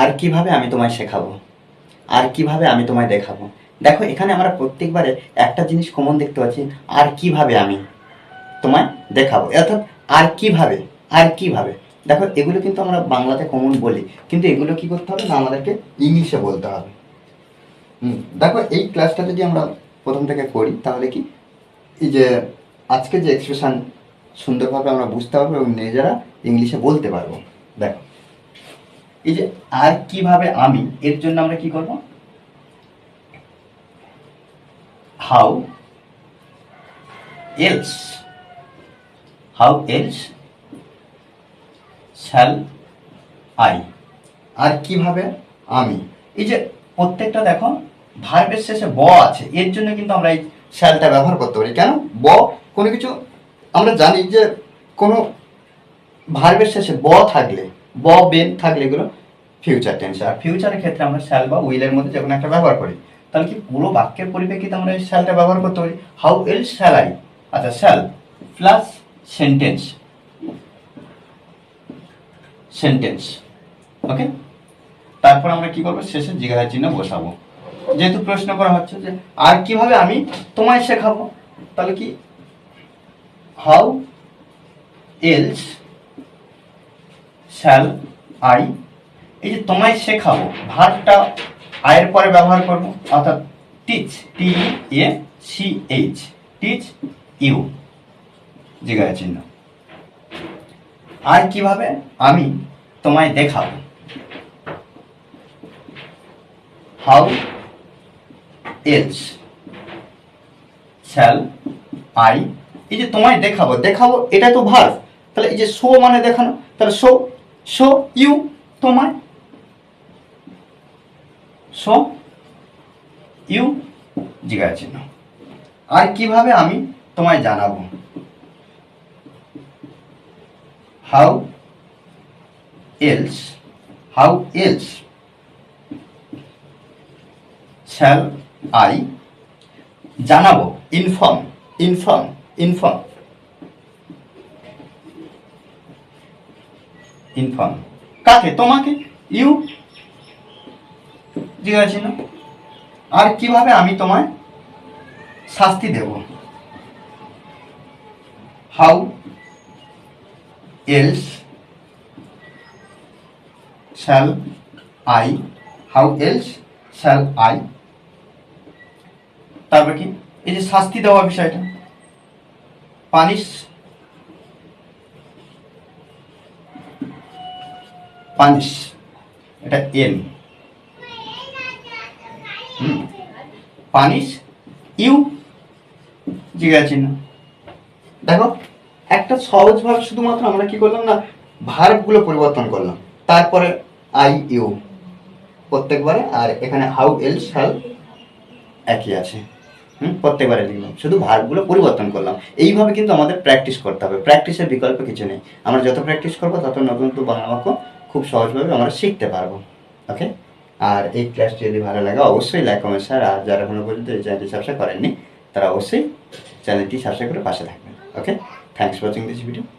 আর কীভাবে আমি তোমায় শেখাবো? আর কীভাবে আমি তোমায় দেখাবো? দেখো, এখানে আমরা প্রত্যেকবারে একটা জিনিস কমন দেখতে পাচ্ছি, আর কীভাবে আমি তোমায় দেখাবো? অর্থাৎ, আর কীভাবে? আর কীভাবে? দেখো, এগুলো কিন্তু আমরা বাংলাতে কমন বলি, কিন্তু এগুলো কি করতে হবে না, আমাদেরকে ইংলিশে বলতে হবে। দেখো, এই ক্লাসটা যদি আমরা প্রথম থেকে করি, তাহলে কি? এই যে, আজকে যে এক্সপ্রেশন সুন্দরভাবে আমরা বুঝতে পারব এবং নিজেরা ইংলিশে বলতে পারব। দেখো এই যে আর কীভাবে আমি, এর জন্য আমরা কি করব? How else how else shall I আর কীভাবে আমি? এই যে প্রত্যেকটা দেখো, ভার্বের শেষে ব আছে, এর জন্য কিন্তু আমরা এই শ্যালটা ব্যবহার করতে পারি। কেন? ব, কোনো কিছু আমরা জানি যে কোনো ভার্বের শেষে ব থাকলে ব বেন থাকলে এগুলো ফিউচার টেন্স আর ফিউচারের ক্ষেত্রে আমরা শ্যাল বা উইলের মধ্যে যে কোনো একটা ব্যবহার করি। তাহলে কি পুরো বাক্যের পরিপ্রেক্ষিতে আমরা এই শ্যালটা ব্যবহার করতে পারি? হাউ এল শ্যাল আই আচ্ছা shall plus sentence sentence okay তারপর আমরা কি করব? শেষে জিজ্ঞাসা চিহ্ন বসাবো। যেহেতু প্রশ্ন করা হচ্ছে যে, আর কীভাবে আমি তোমায় শেখাবো? তাহলে কি? হাউ এলস শ্যাল আই এই যে তোমায় শেখাবো ভার্বটা আয়ের পরে ব্যবহার করব, অর্থাৎ teach T A C H teach you জিজ্ঞাসা চিহ্ন। আর কীভাবে? আমি তোমায় দেখাবো। হাউ এলস শ্যাল আই এই যে তোমায় দেখাবো দেখাবো এটা তো ভার্ব তাহলে এই যে শো মানে দেখানো, তাহলে শো শো ইউ তোমায়। শো ইউ জিজ্ঞাসা চিহ্ন আর কীভাবে আমি তোমায় জানাব? How else how else shall I জানাব? Inform inform inform inform. কাকে? তোমাকে? ইউ? জিজ্ঞাসা চিহ্ন আর কীভাবে আমি তোমায় শাস্তি দেব? How else shall I? How else shall I? তারপর কি? এই যে শাস্তি দেওয়া বিষয়টা। পানিশ পানিশ, এটা এন। পানিশ, ইউ জিজ্ঞাসা চিহ্ন দেখো, একটা সহজভাবে শুধুমাত্র আমরা কি করলাম না, ভার্বগুলো পরিবর্তন করলাম। তারপরে আই, ইউ। প্রত্যেকবারে, আর এখানে হাউ, এল, শ্যাল একই আছে। হুম, প্রত্যেকবারে লিখলাম। শুধু ভার্বগুলো পরিবর্তন করলাম। এইভাবে কিন্তু আমাদের প্র্যাকটিস করতে হবে। প্র্যাকটিসের বিকল্প কিছু নেই। আমরা যত প্র্যাকটিস করব, তত নতুন নতুন বাংলা বাক্য খুব সহজভাবে আমরা শিখতে পারব ওকে আর এই ক্লাসটি যদি ভালো লাগে, অবশ্যই লাইক কমেন্ট স্যার আর যারা এখনও পর্যন্ত এই চ্যানেলটি সাবস্ক্রাইব করেননি, তারা অবশ্যই চ্যানেলটি সাবস্ক্রাইব করে পাশে থাকবেন okay thanks watching this video